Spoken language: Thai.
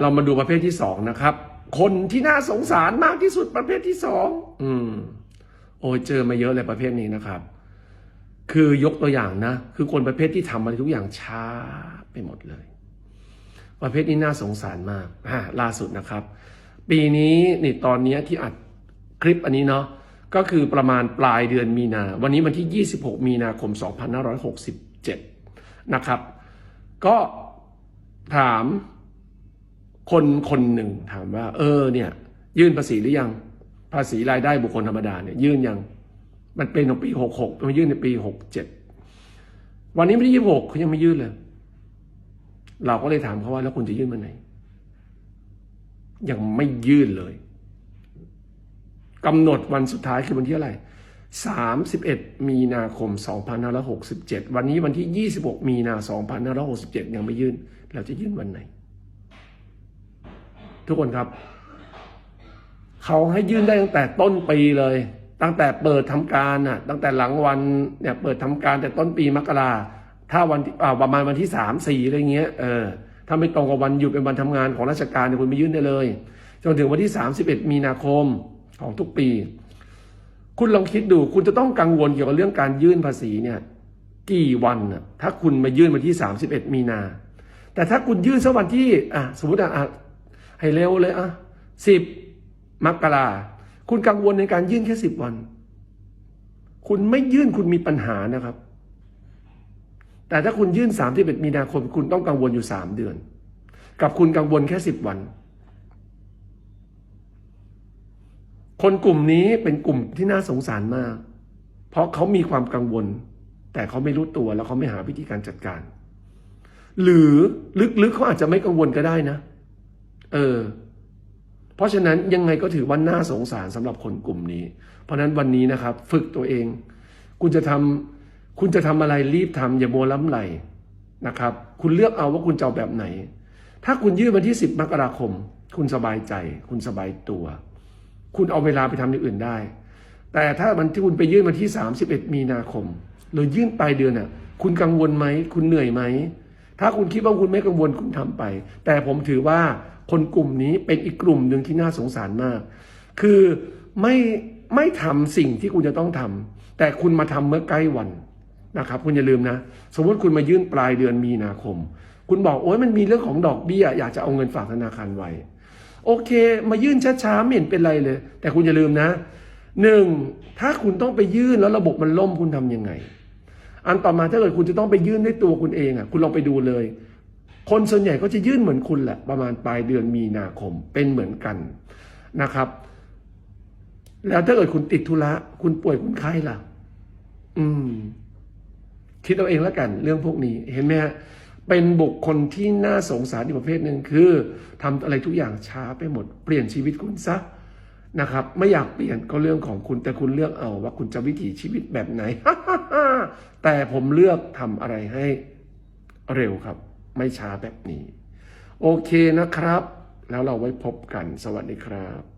เรามาดูประเภทที่สองนะครับ คนที่น่าสงสารมากที่สุดประเภทที่สองอืม โอ้เจอมาเยอะเลยประเภทนี้นะครับ คือยกตัวอย่างนะ คือคนประเภทที่ทำอะไรทุกอย่างช้าไปหมดเลย ประเภทนี้น่าสงสารมากอ่าล่าสุดนะครับ ปีนี้นี่ตอนนี้ที่อัดคลิปอันนี้เนาะก็คือประมาณปลายเดือนมีนา วันนี้วันที่ 26 มีนาคม 2567 นะครับ ก็ถาม คนคนหนึ่งถามว่า เออเนี่ย ยื่นภาษีหรือยัง ภาษีรายได้บุคคลธรรมดาเนี่ยยื่นยัง มันเป็นของปีหกหกมายื่นในปีหกเจ็ดวันนี้ไม่ได้ยี่หกเขายังไม่ยื่นเลย เราก็เลยถามเขาว่าแล้วคุณจะยื่นวันไหนยังไม่ยื่นเลยกำหนดวันสุดท้ายคือวันที่อะไรสามสิบเอ็ดมีนาคมสองพันห้าร้อยหกสิบเจ็ดวันนี้วันที่ยี่สิบหกมีนาสองพันห้าร้อยหกสิบเจ็ดยังไม่ยื่น เราจะยื่นวันไหน ทุกคนครับ เขาให้ยื่นได้ตั้งแต่ต้นปีเลย ตั้งแต่เปิดทำการน่ะ ตั้งแต่หลังวันเนี่ยเปิดทำการแต่ต้นปีมกราถ้าวันอ่าประมาณวันที่สามสี่อะไรเงี้ยเออถ้าไม่ตรงกับวันหยุดเป็นวันทำงานของราชการเนี่ยคุณไปยื่นได้เลย จนถึงวันที่สามสิบเอ็ดมีนาคมของทุกปี คุณลองคิดดูคุณจะต้องกังวลเกี่ยวกับเรื่องการยื่นภาษีเนี่ยกี่วันน่ะถ้าคุณมายื่นวันที่สามสิบเอ็ดมีนา แต่ถ้าคุณยื่นสักวันที่อะสมมติอะอะ ให้เร็วเลยอะสิบมกราคุณกังวลในการยื่นแค่สิบวัน คุณไม่ยื่นคุณมีปัญหานะครับ แต่ถ้าคุณยื่นสามที่เอ็ดมีนาคม คุณต้องกังวลอยู่สามเดือน กับคุณกังวลแค่สิบวัน คนกลุ่มนี้เป็นกลุ่มที่น่าสงสารมาก เพราะเขามีความกังวล แต่เขาไม่รู้ตัวแล้วเขาไม่หาวิธีการจัดการ หรือลึกๆเขาอาจจะไม่กังวลก็ได้นะ เออ เพราะฉะนั้นยังไงก็ถือว่าน่าสงสารสำหรับคนกลุ่มนี้ เพราะฉะนั้นวันนี้นะครับ ฝึกตัวเอง คุณจะทำคุณจะทำอะไรรีบทำอย่าโมวล้ำไหลนะครับ คุณเลือกเอาว่าคุณจะเอาแบบไหน ถ้าคุณยื่นวันที่ 10มกราคม คุณสบายใจ คุณสบายตัว คุณเอาเวลาไปทำอย่างอื่นได้ แต่ถ้ามันที่คุณไปยื่นวันที่ 31 มีนาคม หรือยื่นปลายเดือนน่ะ คุณกังวลไหม คุณเหนื่อยไหม ถ้าคุณคิดว่าคุณไม่กังวลคุณทำไป แต่ผมถือว่าคนกลุ่มนี้เป็นอีกกลุ่มหนึ่งที่น่าสงสารมาก คือไม่ไม่ทำสิ่งที่คุณจะต้องทำแต่คุณมาทำเมื่อใกล้วันนะครับ คุณอย่าลืมนะ สมมติคุณมายื่นปลายเดือนมีนาคม คุณบอกโอ้ยมันมีเรื่องของดอกเบี้ย อยากจะเอาเงินฝากธนาคารไว้โอเค มายื่นช้าๆไม่เห็นเป็นไรเลย แต่คุณอย่าลืมนะหนึ่งถ้าคุณต้องไปยื่นแล้วระบบมันล่มคุณทำยังไง อันต่อมาถ้าเกิดคุณจะต้องไปยื่นด้วยตัวคุณเองอะคุณลองไปดูเลย คนส่วนใหญ่ก็จะยื่นเหมือนคุณแหละ ประมาณปลายเดือนมีนาคมเป็นเหมือนกันนะครับ แล้วถ้าเกิดคุณติดธุระคุณป่วยคุณไข้ล่ะ อืม คิดเอาเองแล้วกัน เรื่องพวกนี้ เห็นไหมฮะเป็นบุคคลที่น่าสงสารอีกประเภทหนึ่งคือทำอะไรทุกอย่างช้าไปหมด เปลี่ยนชีวิตคุณซะนะครับ ไม่อยากเปลี่ยนก็เรื่องของคุณแต่คุณเลือกเอาว่าคุณจะวิถีชีวิตแบบไหน แต่ผมเลือกทำอะไรให้เร็วครับ ไม่ช้าแบบนี้ โอเคนะครับ แล้วเราไว้พบกันสวัสดีครับ